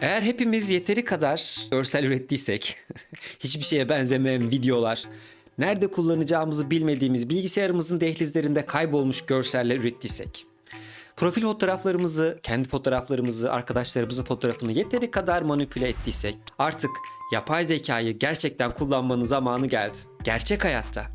Eğer hepimiz yeteri kadar görsel ürettiysek, hiçbir şeye benzemeyen videolar, nerede kullanacağımızı bilmediğimiz bilgisayarımızın dehlizlerinde kaybolmuş görseller ürettiysek, profil fotoğraflarımızı, kendi fotoğraflarımızı, arkadaşlarımızın fotoğrafını yeteri kadar manipüle ettiysek, artık yapay zekayı gerçekten kullanmanın zamanı geldi. Gerçek hayatta,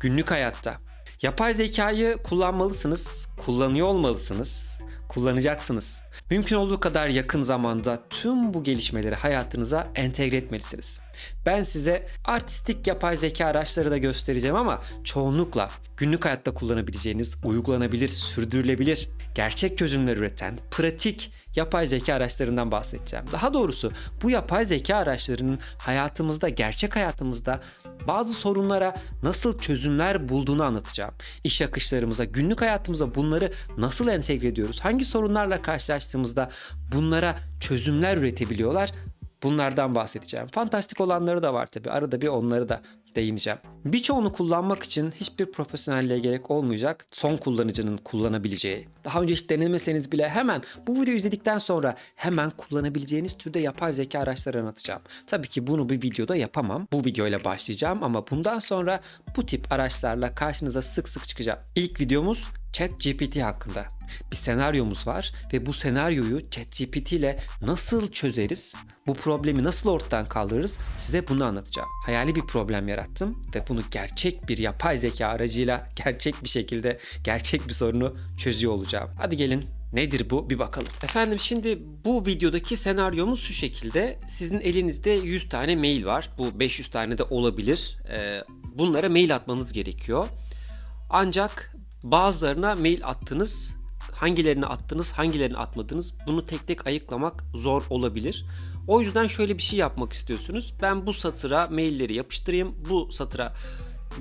günlük hayatta. Yapay zekayı kullanmalısınız, kullanıyor olmalısınız, kullanacaksınız. Mümkün olduğu kadar yakın zamanda tüm bu gelişmeleri hayatınıza entegre etmelisiniz. Ben size artistik yapay zeka araçları da göstereceğim ama çoğunlukla günlük hayatta kullanabileceğiniz, uygulanabilir, sürdürülebilir, gerçek çözümler üreten, pratik yapay zeka araçlarından bahsedeceğim. Daha doğrusu bu yapay zeka araçlarının hayatımızda, gerçek hayatımızda bazı sorunlara nasıl çözümler bulduğunu anlatacağım. İş akışlarımıza, günlük hayatımıza bunları nasıl entegre ediyoruz? Hangi sorunlarla karşılaştığımızda bunlara çözümler üretebiliyorlar? Bunlardan bahsedeceğim. Fantastik olanları da var tabi. Arada bir onları da değineceğim. Birçoğunu kullanmak için hiçbir profesyonelliğe gerek olmayacak. Son kullanıcının kullanabileceği. Daha önce hiç denemeseniz bile hemen bu videoyu izledikten sonra hemen kullanabileceğiniz türde yapay zeka araçları anlatacağım. Tabii ki bunu bir videoda yapamam. Bu videoyla başlayacağım ama bundan sonra bu tip araçlarla karşınıza sık sık çıkacağım. İlk videomuz ChatGPT hakkında. Bir senaryomuz var ve bu senaryoyu ChatGPT ile nasıl çözeriz? Bu problemi nasıl ortadan kaldırırız? Size bunu anlatacağım. Hayali bir problem yarattım ve bunu gerçek bir yapay zeka aracıyla gerçek bir şekilde gerçek bir sorunu çözüyor olacağım. Hadi gelin Nedir bu? Bir bakalım. Efendim şimdi bu videodaki senaryomuz şu şekilde. Sizin elinizde 100 tane mail var. Bu 500 tane de olabilir. Ee, bunlara mail atmanız gerekiyor. Ancak bazılarına mail attınız. Hangilerini attınız, hangilerini atmadınız bunu tek tek ayıklamak zor olabilir. O yüzden şöyle bir şey yapmak istiyorsunuz. Ben bu satıra mailleri yapıştırayım. Bu satıra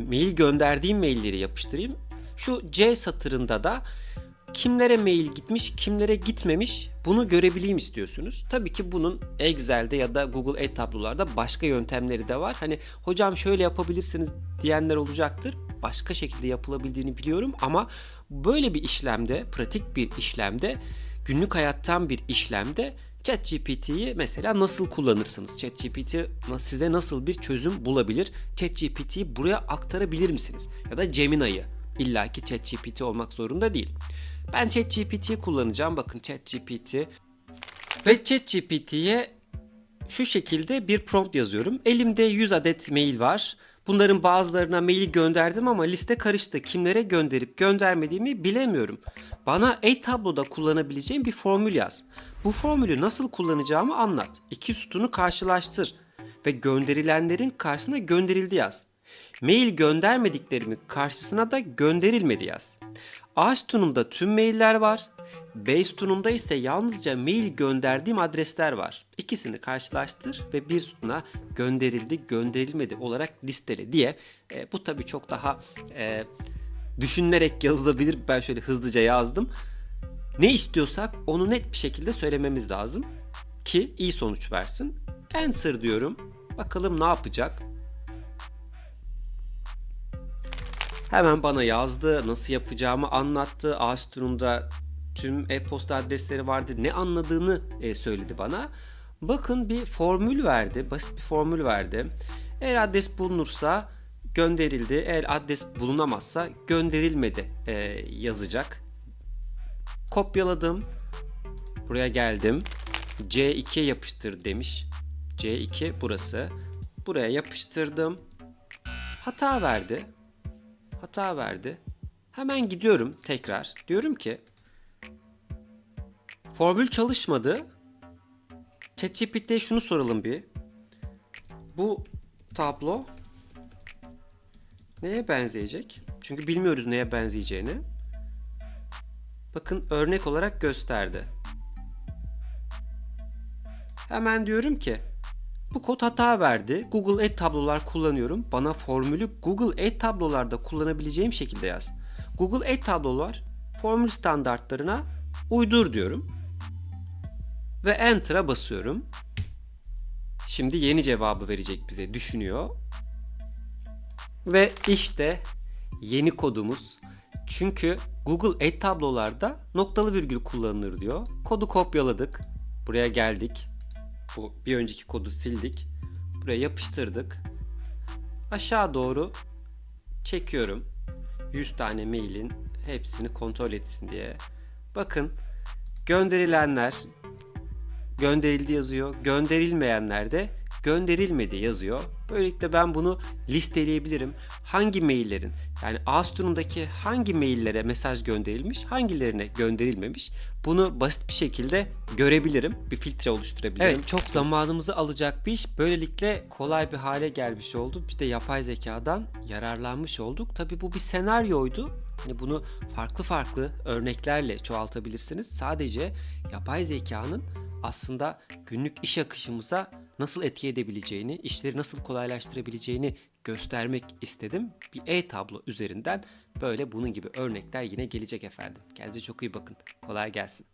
mail gönderdiğim mailleri yapıştırayım. Şu C satırında da kimlere mail gitmiş, kimlere gitmemiş bunu görebileyim istiyorsunuz. Tabii ki bunun Excel'de ya da Google e-tablolarda başka yöntemleri de var. Hani hocam şöyle yapabilirsiniz diyenler olacaktır. Başka şekilde yapılabildiğini biliyorum ama böyle bir işlemde, pratik bir işlemde, günlük hayattan bir işlemde ChatGPT'yi mesela nasıl kullanırsınız? ChatGPT size nasıl bir çözüm bulabilir? ChatGPT'yi buraya aktarabilir misiniz? Ya da Gemini'yi. İlla ki ChatGPT olmak zorunda değil. Ben ChatGPT'yi kullanacağım. Bakın ChatGPT ve ChatGPT'ye şu şekilde bir prompt yazıyorum. Elimde 100 adet mail var. Bunların bazılarına maili gönderdim ama liste karıştı. Kimlere gönderip göndermediğimi bilemiyorum. Bana e-tabloda kullanabileceğim bir formül yaz. Bu formülü nasıl kullanacağımı anlat. İki sütunu karşılaştır ve gönderilenlerin karşısına gönderildi yaz. Mail göndermediklerimin karşısına da gönderilmedi yaz. A sütununda tüm mailler var. B sütununda ise yalnızca mail gönderdiğim adresler var. İkisini karşılaştır ve bir sütuna gönderildi, gönderilmedi olarak listele diye. E, bu tabii çok daha e, düşünülerek yazılabilir. Ben şöyle hızlıca yazdım. Ne istiyorsak onu net bir şekilde söylememiz lazım ki iyi sonuç versin. Answer diyorum. Bakalım ne yapacak? Hemen bana yazdı, nasıl yapacağımı anlattı. Ağaçturum'da tüm e-posta adresleri vardı. Ne anladığını e, söyledi bana. Bakın bir formül verdi, basit bir formül verdi. Eğer adres bulunursa gönderildi, eğer adres bulunamazsa gönderilmedi e, yazacak. Kopyaladım, buraya geldim. C2'ye yapıştır demiş. C2 burası. Buraya yapıştırdım. Hata verdi hata verdi. Hemen gidiyorum tekrar. Diyorum ki formül çalışmadı. ChatGPT'ye şunu soralım bir. Bu tablo neye benzeyecek? Çünkü bilmiyoruz neye benzeyeceğini. Bakın örnek olarak gösterdi. Hemen diyorum ki bu kod hata verdi. Google e-tablolar kullanıyorum. Bana formülü Google e-tablolarda kullanabileceğim şekilde yaz. Google e-tablolar formül standartlarına uydur diyorum. Ve Enter'a basıyorum. Şimdi yeni cevabı verecek bize düşünüyor. Ve işte yeni kodumuz. Çünkü Google e-tablolarda noktalı virgül kullanılır diyor. Kodu kopyaladık. Buraya geldik. Bu bir önceki kodu sildik. Buraya yapıştırdık. Aşağı doğru çekiyorum. 100 tane mailin hepsini kontrol etsin diye. Bakın gönderilenler gönderildi yazıyor. Gönderilmeyenler de gönderilmedi yazıyor. Böylelikle ben bunu listeleyebilirim. Hangi maillerin yani Ağustos'undaki hangi maillere mesaj gönderilmiş, hangilerine gönderilmemiş bunu basit bir şekilde görebilirim. Bir filtre oluşturabilirim. Evet çok zamanımızı alacak bir iş. Böylelikle kolay bir hale gelmiş oldu. Biz de yapay zekadan yararlanmış olduk. Tabii bu bir senaryoydu. Hani bunu farklı farklı örneklerle çoğaltabilirsiniz. Sadece yapay zekanın aslında günlük iş akışımıza nasıl etki edebileceğini, işleri nasıl kolaylaştırabileceğini göstermek istedim. Bir e-tablo üzerinden böyle bunun gibi örnekler yine gelecek efendim. Kendinize çok iyi bakın. Kolay gelsin.